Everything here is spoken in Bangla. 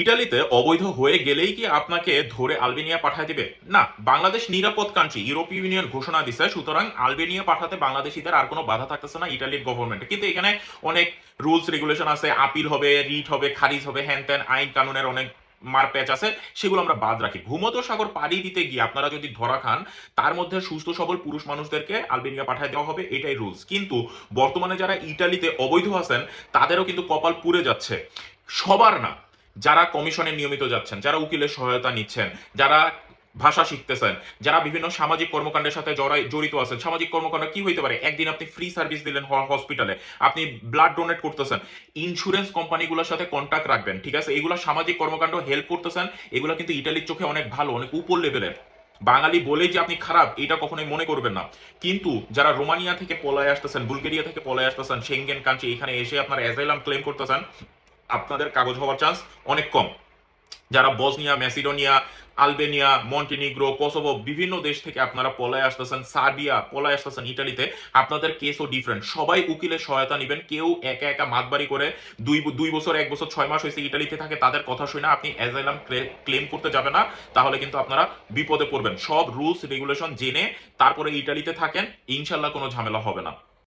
ইটালিতে অবৈধ হয়ে গেলেই কি আপনাকে ধরে আলবেনিয়া পাঠায় দিবে? না, বাংলাদেশ নিরাপদ কান্ট্রি ইউরোপীয় ইউনিয়ন ঘোষণা দিছে, সুতরাং আলবেনিয়া পাঠাতে বাংলাদেশিদের আর কোনো বাধা থাকতেছে না ইটালির গভর্নমেন্ট কিন্তু এখানে অনেক রুলস রেগুলেশন আছে আপিল হবে রিট হবে, খারিজ হবে, হ্যান ত্যান, আইন কানুনের অনেক মারপ্যাচ আছে, সেগুলো আমরা বাদ রাখি। ভূমধ্য সাগর পাড়ি দিতে গিয়ে আপনারা যদি ধরা খান, তার মধ্যে সুস্থ সবল পুরুষ মানুষদেরকে আলবেনিয়া পাঠায় দেওয়া হবে, এটাই রুলস কিন্তু বর্তমানে যারা ইটালিতে অবৈধ আছেন, তাদেরও কিন্তু কপাল পুড়ে যাচ্ছে। সবার না যারা কমিশনে নিয়মিত যাচ্ছেন, যারা উকিলের সহায়তা নিচ্ছেন, যারা ভাষা শিখতেছেন, যারা বিভিন্ন সামাজিক কর্মকাণ্ডের সাথে জড়িত আছেন, সামাজিক কর্মকাণ্ড কি হইতে পারে? একদিন আপনি ফ্রি সার্ভিস দিলেন হসপিটালে আপনি ব্লাড ডোনেট করতেছেন ইন্স্যুরেন্স কোম্পানিগুলোর সাথে কন্ট্যাক্ট রাখবেন, ঠিক আছে? এগুলো সামাজিক কর্মকাণ্ড হেল্প করতেছেন, এগুলো কিন্তু ইটালির চোখে অনেক ভালো, অনেক উপর লেভেলের বাঙালি বলেই যে আপনি খারাপ, এটা কখনোই মনে করবেন না। কিন্তু যারা রোমানিয়া থেকে পলায় আসতেছেন, বুলগেরিয়া থেকে পলায় আসতেছেন সেঙ্গেন কান্ট্রি এখানে এসে আপনার অ্যাজাইলাম ক্লেম করতেছেন আপনাদের কাগজ হওয়ার চান্স অনেক কম। যারা Bosnia, Macedonia, Albania, Montenegro, Kosovo বিভিন্ন দেশ থেকে আপনারা পলায় আসতেছেন, সার্বিয়া পলায় আসতেছেন, ইটালিতে, আপনাদের কেসও ডিফারেন্ট সবাই উকিলের সহায়তা নেবেন, কেউ একা একা মাতবাড়ি করে দুই দুই বছর, এক বছর, ছয় মাস হয়েছে ইটালিতে থাকে, তাদের কথা শুনে আপনি অ্যাজাইলাম ক্লেম করতে যাবে না, তাহলে কিন্তু আপনারা বিপদে পড়বেন। সব রুলস রেগুলেশন জেনে তারপরে ইটালিতে থাকেন ইনশাল্লাহ কোনো ঝামেলা হবে না।